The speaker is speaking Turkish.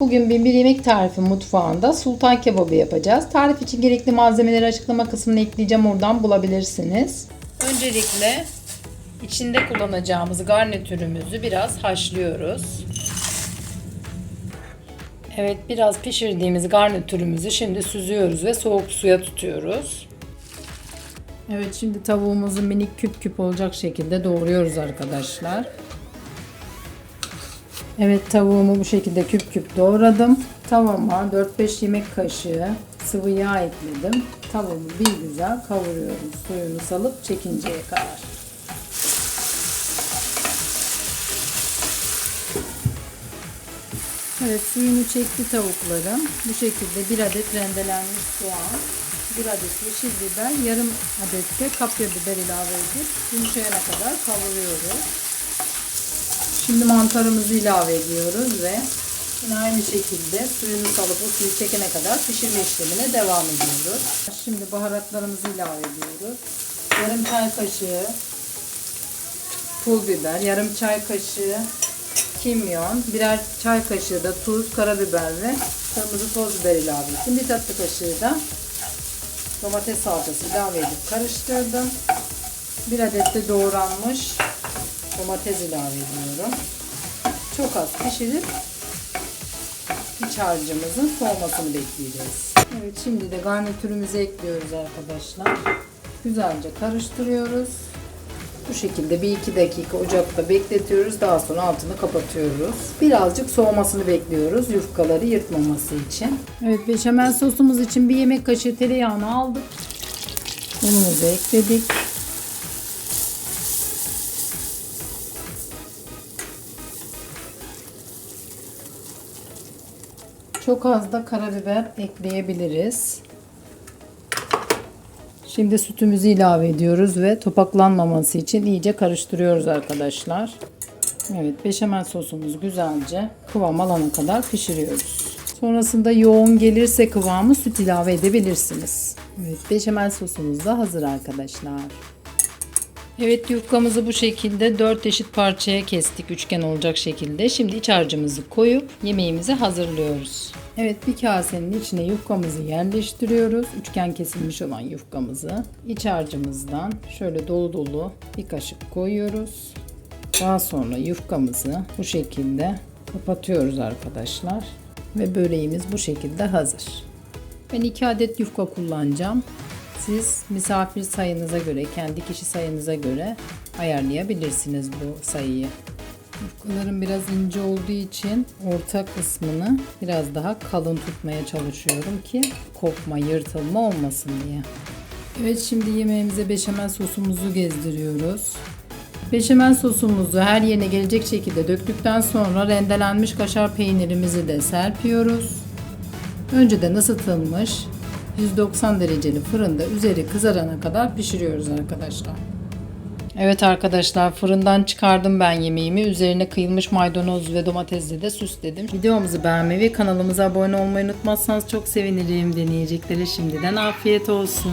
Bugün bin bir yemek tarifi mutfağında sultan kebabı yapacağız. Tarif için gerekli malzemeleri açıklama kısmına ekleyeceğim. Oradan bulabilirsiniz. Öncelikle içinde kullanacağımız garnitürümüzü biraz haşlıyoruz. Evet biraz pişirdiğimiz garnitürümüzü şimdi süzüyoruz ve soğuk suya tutuyoruz. Evet şimdi tavuğumuzu minik küp küp olacak şekilde doğruyoruz arkadaşlar. Evet tavuğumu bu şekilde küp küp doğradım. Tavama 4-5 yemek kaşığı sıvı yağ ekledim. Tavuğumu bir güzel kavuruyorum. Suyunu salıp çekinceye kadar. Evet suyunu çekti tavuklarım. Bu şekilde bir adet rendelenmiş soğan, bir adet yeşil biber, yarım adet de kapya biber ilave edip yumuşayana kadar kavuruyoruz. Şimdi mantarımızı ilave ediyoruz ve yine aynı şekilde suyunu salıp o suyu çekene kadar pişirme işlemine devam ediyoruz. Şimdi baharatlarımızı ilave ediyoruz. Yarım çay kaşığı pul biber, yarım çay kaşığı kimyon, birer çay kaşığı da tuz, karabiber ve kırmızı toz biber ilave ettim. Bir tatlı kaşığı da domates salçası ilave edip karıştırdım. Bir adet de doğranmış domates ilave ediyorum. Çok az pişirip iç harcımızın soğumasını bekleyeceğiz. Evet şimdi de garnitürümüzü ekliyoruz arkadaşlar. Güzelce karıştırıyoruz. Bu şekilde bir iki dakika ocakta bekletiyoruz. Daha sonra altını kapatıyoruz. Birazcık soğumasını bekliyoruz yufkaları yırtmaması için. Evet beşamel sosumuz için bir yemek kaşığı tereyağını aldık. Unumuzu ekledik. Çok az da karabiber ekleyebiliriz. Şimdi sütümüzü ilave ediyoruz ve topaklanmaması için iyice karıştırıyoruz arkadaşlar. Evet beşamel sosumuz güzelce kıvam alana kadar pişiriyoruz. Sonrasında yoğun gelirse kıvamı süt ilave edebilirsiniz. Evet beşamel sosumuz da hazır arkadaşlar. Evet yufkamızı bu şekilde 4 eşit parçaya kestik üçgen olacak şekilde. Şimdi iç harcımızı koyup yemeğimizi hazırlıyoruz. Evet bir kasenin içine yufkamızı yerleştiriyoruz. Üçgen kesilmiş olan yufkamızı. İç harcımızdan şöyle dolu dolu bir kaşık koyuyoruz. Daha sonra yufkamızı bu şekilde kapatıyoruz arkadaşlar. Ve böreğimiz bu şekilde hazır. Ben 2 adet yufka kullanacağım. Siz misafir sayınıza göre, kendi kişi sayınıza göre ayarlayabilirsiniz bu sayıyı. Yufkalarım biraz ince olduğu için orta kısmını biraz daha kalın tutmaya çalışıyorum ki kopma, yırtılma olmasın diye. Evet şimdi yemeğimize beşamel sosumuzu gezdiriyoruz. Beşamel sosumuzu her yerine gelecek şekilde döktükten sonra rendelenmiş kaşar peynirimizi de serpiyoruz. Önceden ısıtılmış 190 dereceli fırında üzeri kızarana kadar pişiriyoruz arkadaşlar. Evet arkadaşlar fırından çıkardım ben yemeğimi. Üzerine kıyılmış maydanoz ve domatesle de süsledim. Videomuzu beğenmeyi ve kanalımıza abone olmayı unutmazsanız çok sevinirim. Deneyeceklere şimdiden afiyet olsun.